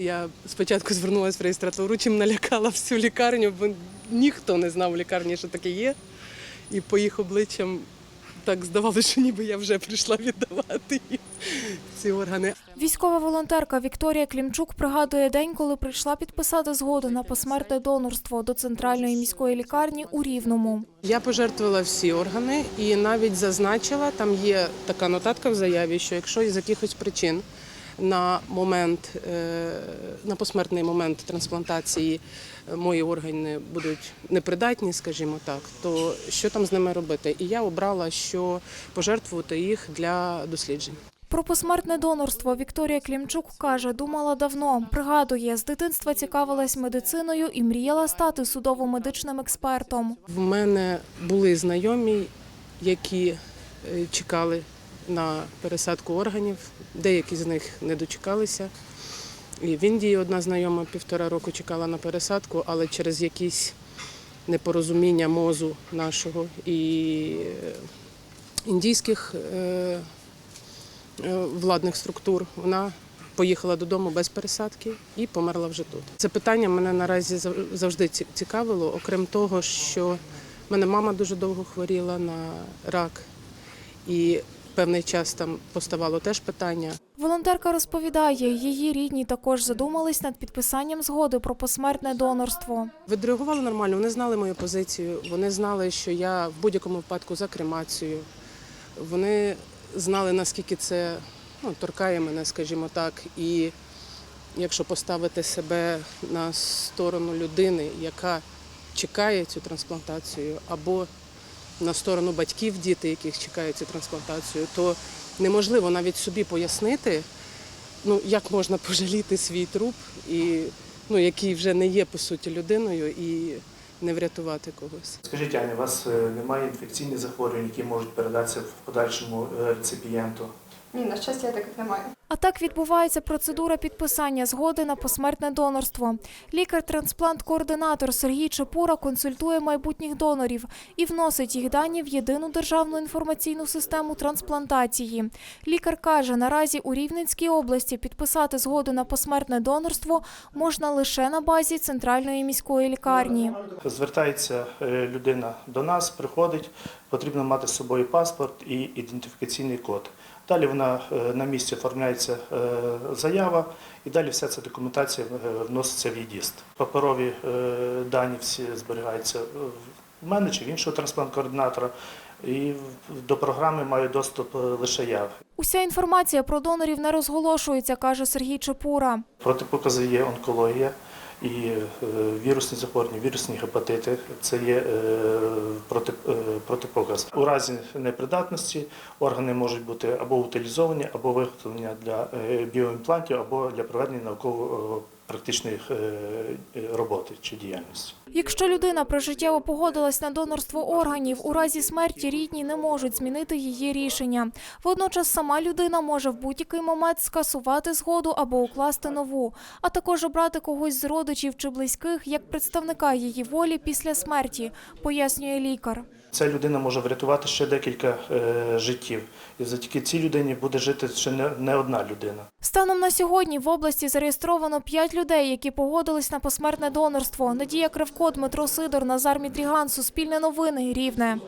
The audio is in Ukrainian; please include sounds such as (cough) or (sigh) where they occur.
Я спочатку звернулася в реєстратуру, чим налякала всю лікарню, бо ніхто не знав в лікарні, що таке є. І по їх обличчям так здавалося, що ніби я вже прийшла віддавати їм ці органи. Військова волонтерка Вікторія Клімчук пригадує день, коли прийшла підписати згоду на посмертне донорство до центральної міської лікарні у Рівному. Я пожертвувала всі органи і навіть зазначила, там є така нотатка в заяві, що якщо з якихось причин на момент, е, на посмертний момент трансплантації е, мої органи будуть непридатні, скажімо так, то що там з ними робити? І я обрала, що пожертвувати їх для досліджень. Про посмертне донорство Вікторія Клімчук каже, думала давно. Пригадує, з дитинства цікавилась медициною і мріяла стати судово-медичним експертом. В мене були знайомі, які е, чекали на пересадку органів. Деякі з них не дочекалися. І в Індії одна знайома півтора року чекала на пересадку, але через якісь непорозуміння мозу нашого і е, індійських е, е, владних структур вона поїхала додому без пересадки і померла вже тут. Це питання мене наразі завжди цікавило, окрім того, що мене мама дуже довго хворіла на рак, і певний час там поставало теж питання. Волонтерка розповідає, її рідні також задумались над підписанням згоди про посмертне донорство. Відреагували нормально, вони знали мою позицію, вони знали, що я в будь-якому випадку за кремацію. Вони знали, наскільки це ну, торкає мене, скажімо так. І якщо поставити себе на сторону людини, яка чекає цю трансплантацію, або на сторону батьків, діти, яких чекають цю трансплантацію, то неможливо навіть собі пояснити, ну як можна (laughs) пожаліти свій труп, і ну який вже не є по суті людиною, і не врятувати когось. Скажіть, Аня, у вас е, немає інфекційних захворювань, які можуть передатися в подальшому е, реципієнту? Ні, на щастя, таких немає. А так відбувається процедура підписання згоди на посмертне донорство. Лікар-трансплант-координатор Сергій Чепура консультує майбутніх донорів і вносить їх дані в єдину державну інформаційну систему трансплантації. Лікар каже, наразі у Рівненській області підписати згоду на посмертне донорство можна лише на базі центральної міської лікарні. Звертається е, людина до нас, приходить, потрібно мати з собою паспорт і ідентифікаційний код. Далі вона е, на місці оформляється е, заява, і далі вся ця документація е, вноситься в ЄДІСТ. Паперові дані всі зберігаються в мене чи в іншого трансплант-координатора, і до програми маю доступ лише я. Уся інформація про донорів не розголошується, каже Сергій Чепура. Протипокази є онкологія і е, вірусні захворювання, вірусні гепатити. Це є е, е, протипоказ. У разі непридатності органи можуть бути або утилізовані, або виготовлені для біоімплантів, або для проведення науково-практичної е, роботи чи діяльності. Якщо людина прижиттєво погодилась на донорство органів, у разі смерті рідні не можуть змінити її рішення. Водночас сама людина може в будь-який момент скасувати згоду або укласти нову, а також обрати когось з родичів чи близьких як представника її волі після смерті, пояснює лікар. Ця людина може врятувати ще декілька е, життів, і завдяки цій людині буде жити ще не, одна людина. Станом на сьогодні в області зареєстровано 5 людей, які погодились на посмертне донорство. Надія Кривко, Дмитро Сидор, Назар Мідріган, Суспільне новини, Рівне.